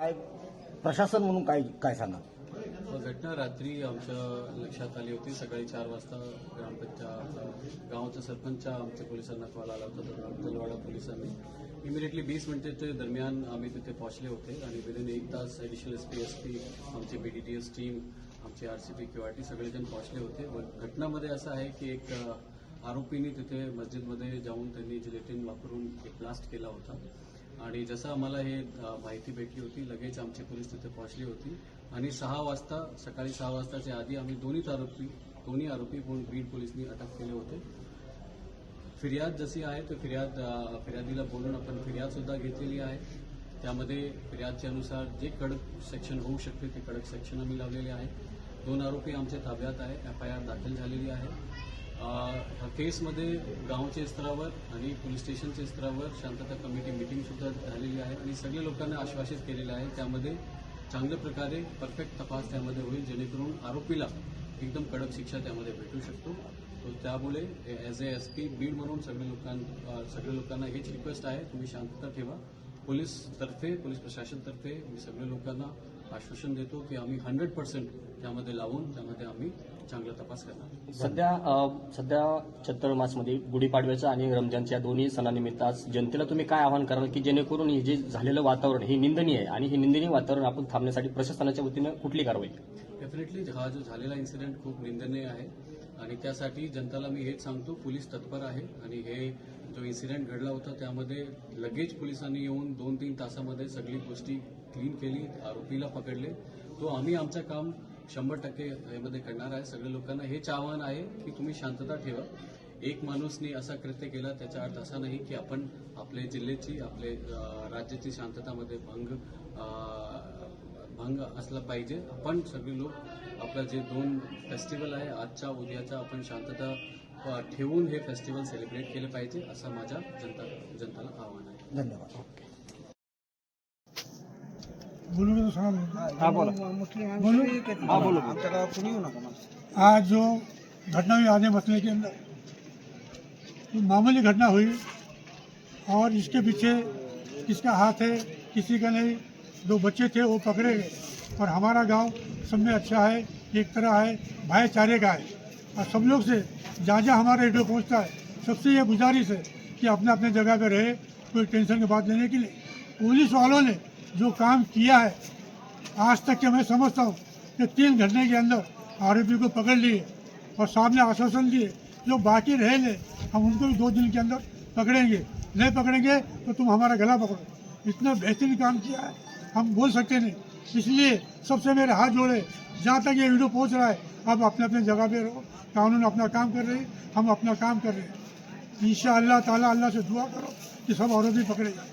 काय प्रशासन म्हणून काय काय सांगा? हो, घटना रात्री आमच्या लक्षात आली होती. सकाळी चार वाजता ग्रामपंचायत गावाच्या सरपंच आमच्या पोलिसांना कॉल आला होता. तलवाडा पोलिसांनी इमिडिएटली वीस मिनिटाच्या दरम्यान आम्ही तिथे पोहोचले होते आणि विदिन एक तास additional S P S P आमची B D T S team आमची R C P Q R T सगळेजण पोहोचले होते. घटनामध्ये असं आहे की एक आरोपींनी आरोपीने तिथे मस्जिदमध्ये जाऊन त्यांनी जिलेटिन वापरून एक ब्लास्ट केला होता. आणि जसं आम्हाला हे माहिती भेटली होती लगेच आमची पोलीस तिथे पोहोचली होती. आणि सहा वाजता सकाळी सहा वाजताच्या आधी आम्ही दोन्हीच आरोपी दोन्ही आरोपी बीड पोलिसनी अटक केले होते. फिर्याद जशी आहे तर फिर्याद फिर्यादीला बोलून आपण फिर्याद सुद्धा घेतलेली आहे. त्यामध्ये फिर्यादच्या अनुसार जे कडक सेक्शन होऊ शकते ते कडक सेक्शन आम्ही लावलेले आहे. दोन आरोपी आमच्या ताब्यात आहे एफ आय आर दाखल झालेली आहे. ह्या केसमध्ये गावच्या स्तरावर आणि पोलीस स्टेशनच्या स्तरावर शांतता कमिटी मिटिंग सुद्धा झालेली आहे आणि सगळ्या लोकांना आश्वासित केलेलं आहे. त्यामध्ये चांगल्या प्रकारे परफेक्ट तपास त्यामध्ये होईल जेणेकरून आरोपीला एकदम कडक शिक्षा त्यामध्ये भेटू शकतो. तो त्यामुळे as A S P Beed म्हणून सगळ्या लोकां सगळ्या लोकांना हेच रिक्वेस्ट आहे. तुम्ही शांतता ठेवा. पोलीस तर्फे पोलीस प्रशासनतर्फे मी सगळ्या लोकांना आश्वासन देतो की आम्ही हंड्रेड पर्सेंट त्यामध्ये लावून त्यामध्ये आम्ही चांगला तपास करणार. सध्या सध्या चत्तर मासमध्ये गुढीपाडव्याचं आणि रमजानच्या दोन्ही सणानिमित्त आज जनतेला तुम्ही काय आवाहन कराल की जेणेकरून हे जे झालेलं वातावरण हे निंदनीय आहे आणि हे निंदनीय वातावरण आपण थांबण्यासाठी प्रशासनाच्या वतीनं कुठली कारवाई? डेफिनेटली हा जो झालेला इन्सिडेंट खूप निंदनीय आहे. आणि त्यासाठी जनताला मी हेच सांगतो पोलीस तत्पर आहे आणि हे जो इन्सिडेंट घडला होता त्यामध्ये लगेच पोलिसांनी येऊन दोन तीन तासामध्ये सगळी गोष्टी क्लीन केली आरोपीला पकडले. तो आम्ही आमचं काम शंभर टक्के यामध्ये करणार आहे. सगळ्या लोकांना हेच आव्हान आहे की तुम्ही शांतता ठेवा. एक माणूसनी असा कृत्य केला त्याचा अर्थ असा नाही की आपण आपल्या जिल्ह्याची आपले राज्याची शांततामध्ये भंग भंग असला पाहिजे. आपण सगळे लोक आपलं जे दोन फेस्टिवल आहे आजचा उद्याचा आपण शांतता ठेवून हे फेस्टिवल सेलिब्रेट केले पाहिजे असं माझ्या जनता जनताला आव्हान आहे. धन्यवाद. तो हा हा आज जो घटना हुई आने मसले के अंदर. तो मामूली घटना हुई और इसके पीछे किसका हाथ है किसी का नहीं दो बच्चे थे वो पकड़े गए। और हमारा गाँव सब में अच्छा है एक तरह है भाईचारे का है। और सब लोग से जहाँ जहाँ हमारा रेडियो पहुँचता है, सबसे ये गुजारिश है कि अपने अपने जगह पर रहे, कोई टेंशन की बात लेने के लिए। पुलिस वालों ने जो काम किया है, आज तक के मैं समझता हूँ कि तीन घंटे के अंदर आरोपी को पकड़ लिए और सामने आश्वासन दिए, जो बाकी रहे ले हम उनको भी दो दिन के अंदर पकड़ेंगे। नहीं पकड़ेंगे तो तुम हमारा गला पकड़ो। इतना बेहतरीन काम किया है, हम बोल सकते नहीं। इसलिए सबसे मेरे हाथ जोड़े, जहाँ तक ये वीडियो पहुँच रहा है आप अपने अपने जगह पे रहो। कानून अपना काम कर रहे हैं, हम अपना काम कर रहे हैं। ईशा अल्लाह ताला अल्लाह से दुआ करो कि सब आरोपी पकड़े जाए।